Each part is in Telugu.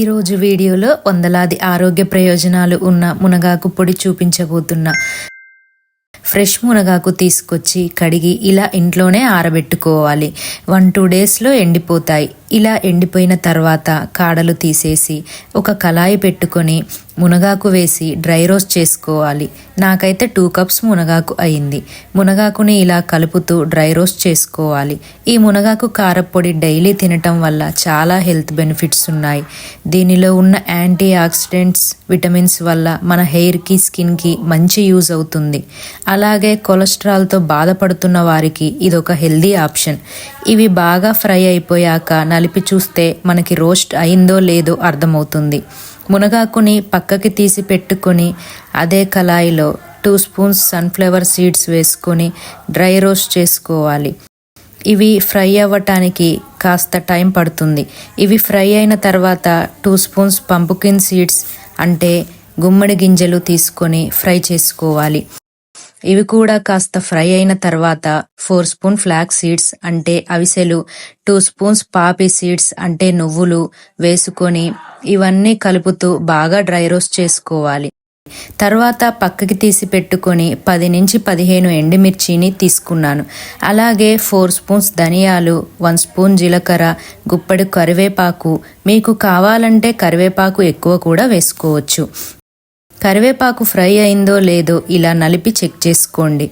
ఈరోజు వీడియోలో వందలాది ఆరోగ్య ప్రయోజనాలు ఉన్న మునగాకు పొడి చూపించబోతున్నా. ఫ్రెష్ మునగాకు తీసుకొచ్చి కడిగి ఇలా ఇంట్లోనే ఆరబెట్టుకోవాలి. వన్ టూ డేస్లో ఎండిపోతాయి. ఇలా ఎండిపోయిన తర్వాత కాడలు తీసేసి ఒక కళాయి పెట్టుకొని మునగాకు వేసి డ్రై రోస్ట్ చేసుకోవాలి. నాకైతే టూ కప్స్ మునగాకు అయింది. మునగాకుని ఇలా కలుపుతూ డ్రై రోస్ట్ చేసుకోవాలి. ఈ మునగాకు కారపొడి డైలీ తినటం వల్ల చాలా హెల్త్ బెనిఫిట్స్ ఉన్నాయి. దీనిలో ఉన్న యాంటీ ఆక్సిడెంట్స్ విటమిన్స్ వల్ల మన హెయిర్కి స్కిన్కి మంచి యూజ్ అవుతుంది. అలాగే కొలెస్ట్రాల్తో బాధపడుతున్న వారికి ఇది ఒక హెల్దీ ఆప్షన్. ఇవి బాగా ఫ్రై అయిపోయాక నలిపి చూస్తే మనకి రోస్ట్ అయిందో లేదో అర్థమవుతుంది. మునగాకుని పక్కకి తీసి పెట్టుకొని అదే కళాయిలో టూ స్పూన్స్ సన్ఫ్లవర్ సీడ్స్ వేసుకొని డ్రై రోస్ట్ చేసుకోవాలి. ఇవి ఫ్రై అవ్వటానికి కాస్త టైం పడుతుంది. ఇవి ఫ్రై అయిన తర్వాత టూ స్పూన్స్ పంపుకిన్ సీడ్స్ అంటే గుమ్మడి గింజలు తీసుకొని ఫ్రై చేసుకోవాలి. ఇవి కూడా కాస్త ఫ్రై అయిన తర్వాత ఫోర్ స్పూన్ ఫ్లాక్ సీడ్స్ అంటే అవిసెలు టూ స్పూన్స్ పాపి సీడ్స్ అంటే నువ్వులు వేసుకొని ఇవన్నీ కలుపుతూ బాగా డ్రై రోస్ట్ చేసుకోవాలి. తర్వాత పక్కకి తీసి పెట్టుకొని పది నుంచి పదిహేను ఎండుమిర్చిని తీసుకున్నాను. అలాగే ఫోర్ స్పూన్స్ ధనియాలు వన్ స్పూన్ జీలకర్ర గుప్పడి కరివేపాకు. మీకు కావాలంటే కరివేపాకు ఎక్కువ కూడా వేసుకోవచ్చు. కరివేపాకు ఫ్రై అయిందో లేదో ఇలా నలిపి చెక్ చేసుకోండి.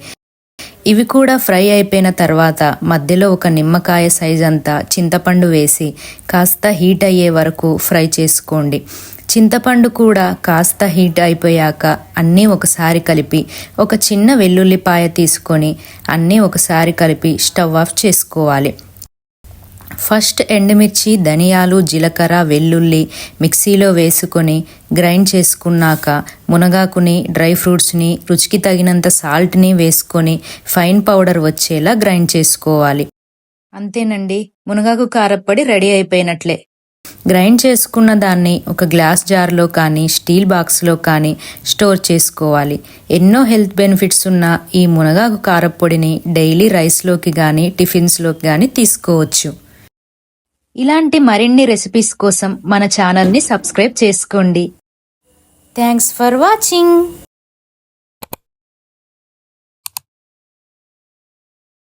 ఇవి కూడా ఫ్రై అయిపోయిన తర్వాత మధ్యలో ఒక నిమ్మకాయ సైజ్ అంతా చింతపండు వేసి కాస్త హీట్ అయ్యే వరకు ఫ్రై చేసుకోండి. చింతపండు కూడా కాస్త హీట్ అయిపోయాక అన్నీ ఒకసారి కలిపి ఒక చిన్న వెల్లుల్లిపాయ తీసుకొని అన్నీ ఒకసారి కలిపి స్టవ్ ఆఫ్ చేసుకోవాలి. ఫస్ట్ ఎండుమిర్చి ధనియాలు జీలకర్ర వెల్లుల్లి మిక్సీలో వేసుకొని గ్రైండ్ చేసుకున్నాక మునగాకుని డ్రై ఫ్రూట్స్ని రుచికి తగినంత సాల్ట్ని వేసుకొని ఫైన్ పౌడర్ వచ్చేలా గ్రైండ్ చేసుకోవాలి. అంతేనండి మునగాకు కారప్పొడి రెడీ అయిపోయినట్లే. గ్రైండ్ చేసుకున్న దాన్ని ఒక గ్లాస్ జార్లో కానీ స్టీల్ బాక్స్లో కానీ స్టోర్ చేసుకోవాలి. ఎన్నో హెల్త్ బెనిఫిట్స్ ఉన్న ఈ మునగాకు కారప్పొడిని డైలీ రైస్లోకి కానీ టిఫిన్స్లోకి కానీ తీసుకోవచ్చు. ఇలాంటి మరిన్ని రెసిపీస్ కోసం మన ఛానల్ని సబ్స్క్రైబ్ చేసుకోండి. Thanks for watching